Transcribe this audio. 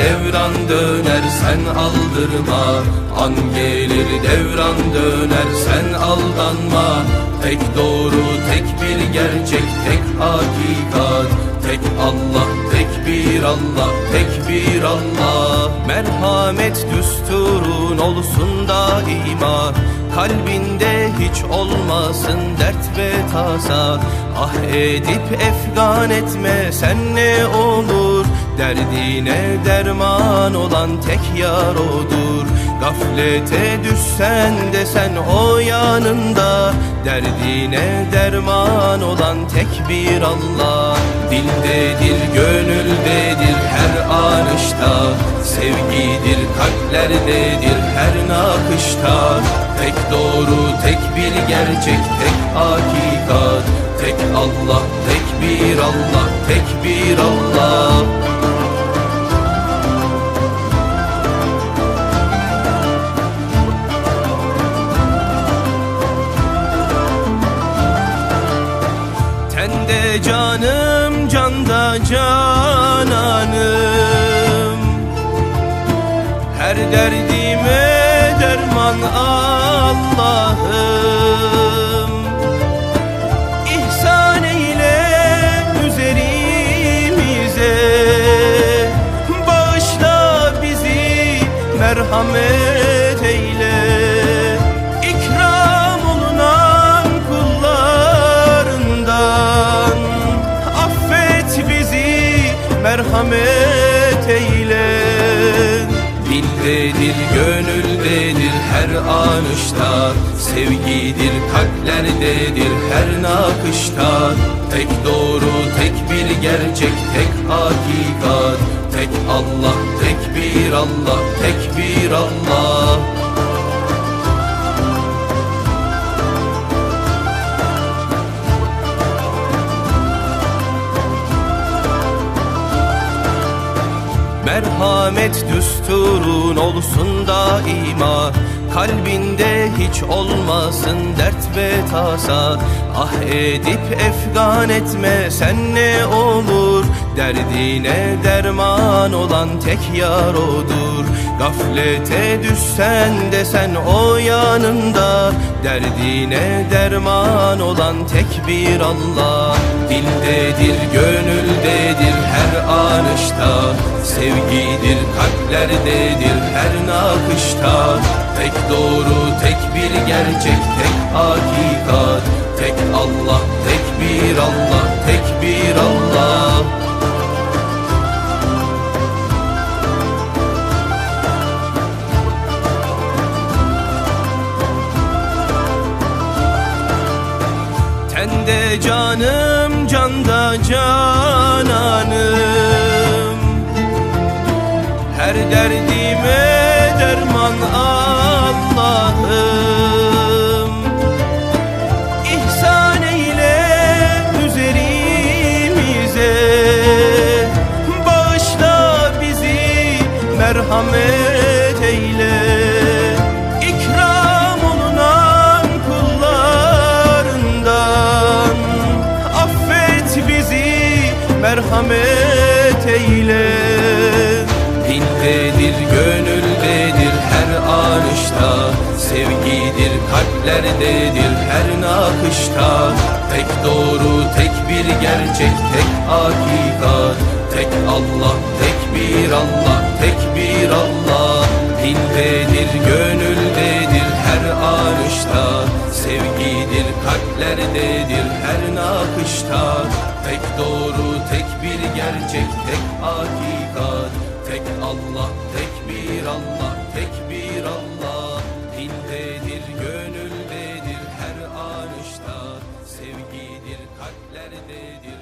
devran döner sen aldırma. An gelir devran döner sen aldanma. Tek doğru tek bir gerçek tek hakikat. Tek Allah tek bir Allah tek bir Allah. Merhamet düsturun olsun daima Kalbinde hiç olmasın dert ve tasa. Ah edip efgan etme sen ne olur Derdine derman olan tek yar odur. Gaflete düşsen de sen o yanında Derdine derman olan tek bir Allah. Dildedir, gönüldedir her anışta. Sevgidir, kalplerdedir her nakışta. Tek doğru, tek bir gerçek, tek hakikat. Tek Allah, tek bir Allah, tek bir Allah Canım, canda cananım. Her derdime derman Allah'ım. İhsan eyle üzerimize. Bağışla bizi merhamet Dildedir, gönüldedir her anışta Sevgidir, kalplerdedir her nakışta. Tek doğru, tek bir gerçek, tek hakikat. Tek Allah, tek bir Allah, tek bir Allah. Merhamet düsturun olsun daima. Kalbinde hiç olmasın dert ve tasa. Ah edip efgan etme sen ne olur Derdine derman olan tek yar odur. Gaflete düşsen de sen o yanında Derdine derman olan tek bir Allah. Dildedir, gönüldedir her anışta Sevgidir, kalplerdedir her nakışta. Tek doğru, tek bir gerçek, tek hakikat. Tek Allah, tek bir Allah, tek bir Allah Tende canım, canda cananım. Her derdime derman Allah'ım. İhsan eyle üzerimize. Bağışla bizi merhamet merhamet eyle. Dildedir, gönüldedir her anışta Sevgidir, kalplerdedir her nakışta. Tek doğru, tek bir gerçek, tek hakikat. Tek Allah, tek bir Allah, tek bir Allah. Dildedir, gönüldedir her anışta Sevgidir, kalplerdedir her nakışta. Tek doğru, tek bir gerçek, tek hakikat. Tek Allah, tek bir Allah, tek bir Allah. Dildedir, gönüldedir her anışta Sevgidir, kalplerdedir